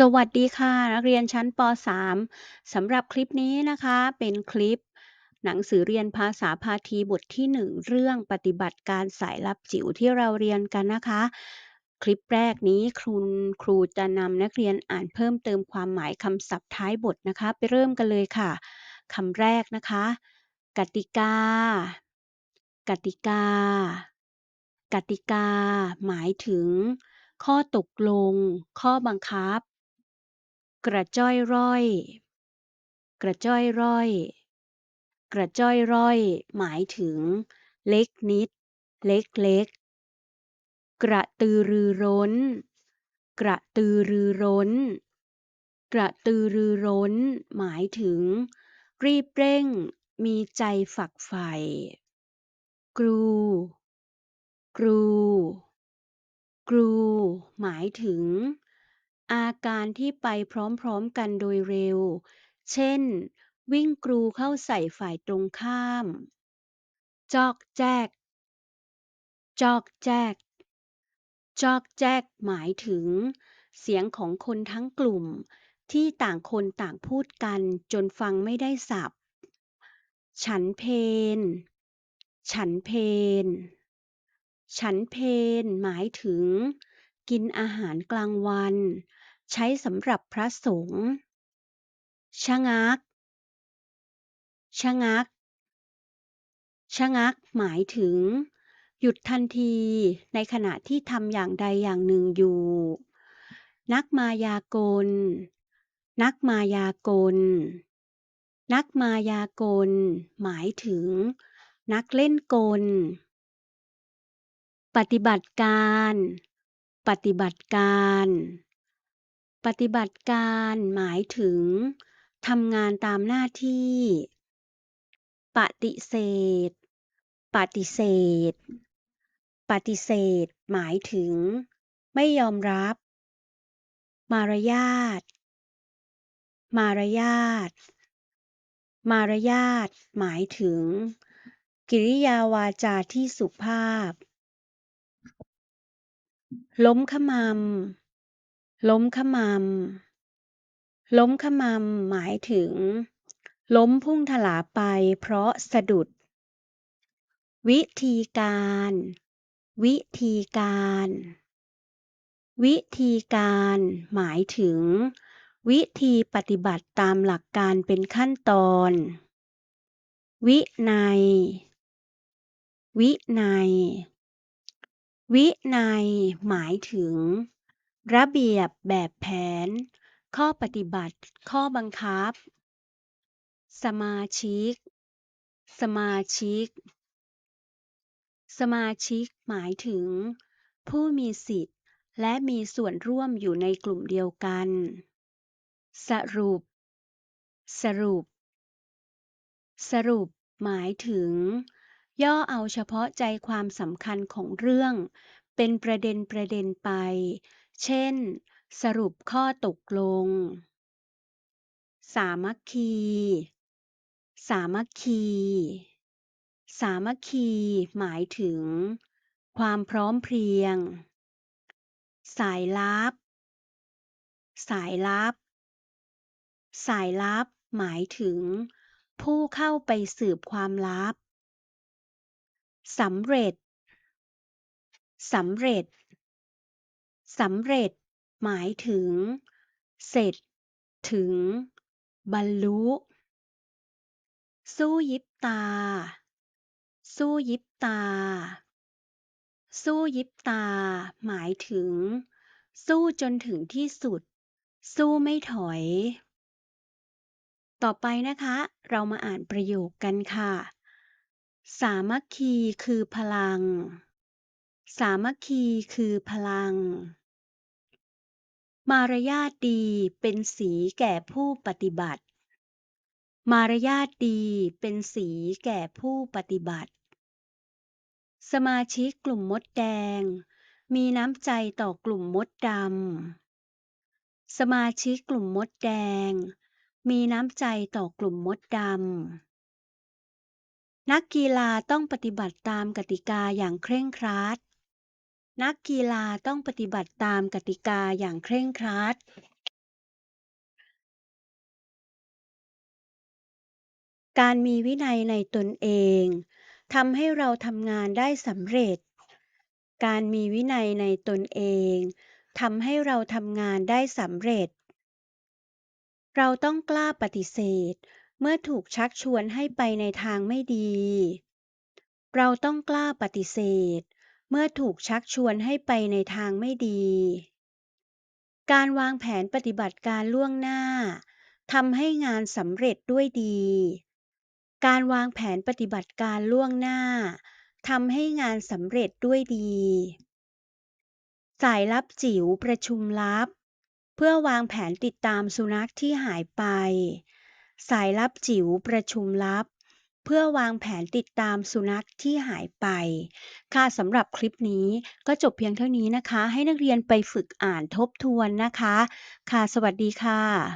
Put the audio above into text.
สวัสดีค่ะ นักเรียนชั้นป .3 สำหรับคลิปนี้นะคะ เป็นคลิป หนังสือเรียนภาษาพาทีบทที่ 1 เรื่องปฏิบัติการสายลับจิ๋วที่เราเรียนกันนะคะ คลิปแรกนี้คุณครูจะนำนักเรียนอ่านเพิ่มเติมความหมายคำศัพท์ท้ายบทนะคะ ไปเริ่มกันเลยค่ะคำแรกนะคะ กติกา กติกา กติกา หมายถึง ข้อตกลง ข้อบังคับ กระจ้อยร่อย กระจ้อยร่อย กระจ้อยร่อย หมายถึง เล็กนิด เล็กเล็ก กระตือรือร้น กระตือรือร้น กระตือรือร้น หมายถึง รีบเร่ง มีใจฝักใฝ่กรู กรู กรู หมายถึง อาการที่ไปพร้อม ๆ กันโดยเร็ว เช่น วิ่งกรูเข้าใส่ฝ่ายตรงข้าม จอกแจ๊ก จอกแจ๊ก จอกแจ๊ก หมายถึง เสียงของคนทั้งกลุ่มที่ต่างคนต่างพูดกันจนฟังไม่ได้สับ ฉันเพล ฉันเพล ฉันเพล หมายถึง กินอาหารกลางวัน ใช้สำหรับพระสงฆ์ ชะงัก ชะงัก ชะงักหมายถึง หยุดทันทีในขณะที่ทำอย่างใดอย่างหนึ่งอยู่ นักมายากล นักมายากล นักมายากล หมายถึง นักเล่นกล ปฏิบัติการ ปฏิบัติการ ปฏิบัติการหมายถึงทำงานตามหน้าที่ ปฏิเสธ ปฏิเสธ ปฏิเสธ หมายถึง ไม่ยอมรับ มารยาท มารยาท มารยาท หมายถึง กิริยาวาจาที่สุภาพ ล้มขมำล้มขมำล้มขมำหมายถึง ล้มพุ่งถลาไปเพราะสะดุด วิธีการ วิธีการ วิธีการ หมายถึง วิธีปฏิบัติตามหลักการเป็นขั้นตอน วินัย วินัย วินัย หมายถึง ระเบียบ แบบแผน ข้อปฏิบัติ ข้อบังคับ สมาชิก สมาชิก สมาชิก หมายถึง ผู้มีสิทธิ์และมีส่วนร่วมอยู่ในกลุ่มเดียวกัน สรุป สรุป สรุป หมายถึง ย่อเอาเฉพาะใจความสำคัญของเรื่อง เป็นประเด็นประเด็นไป เช่น สรุปข้อตกลง สามัคคี สามัคคี สามัคคี หมายถึง ความพร้อมเพรียง สายลับ สายลับ สายลับ หมายถึง ผู้เข้าไปสืบความลับ สำเร็จ สำเร็จ สำเร็จ หมายถึง เสร็จ ถึง บรรลุ สู้ยิบตา สู้ยิบตา สู้ยิบตา หมายถึง สู้จนถึงที่สุด สู้ไม่ถอย ต่อไปนะคะ เรามาอ่านประโยคกันค่ะ สามัคคีคือพลัง สามัคคีคือพลัง มารยาทดีเป็นสีแก่ผู้ปฏิบัติ มารยาทดีเป็นสีแก่ผู้ปฏิบัติ สมาชิกกลุ่มมดแดง มีน้ำใจต่อกลุ่มมดดำ สมาชิกกลุ่มมดแดง มีน้ำใจต่อกลุ่มมดดำ นักกีฬาต้องปฏิบัติตามกติกาอย่างเคร่งครัด นักกีฬาต้องปฏิบัติตามกติกาอย่างเคร่งครัดการมีวินัยในตนเองทำให้เราทำงานได้สำเร็จ การมีวินัยในตนเองทำให้เราทำงานได้สำเร็จ เราต้องกล้าปฏิเสธ เมื่อถูกชักชวนให้ไปในทางไม่ดี เราต้องกล้าปฏิเสธ เมื่อถูกชักชวนให้ไปในทางไม่ดี การวางแผนปฏิบัติการล่วงหน้าทำให้งานสำเร็จด้วยดี การวางแผนปฏิบัติการล่วงหน้าทำให้งานสำเร็จด้วยดี สายลับจิ๋วประชุมลับ เพื่อวางแผนติดตามสุนัขที่หายไป สายลับจิ๋วประชุมลับ เพื่อวางแผนติดตามสุนัขที่หายไป ค่ะสำหรับคลิปนี้ก็จบเพียงเท่านี้นะคะ ให้นักเรียนไปฝึกอ่านทบทวนนะคะ ค่ะ สวัสดีค่ะ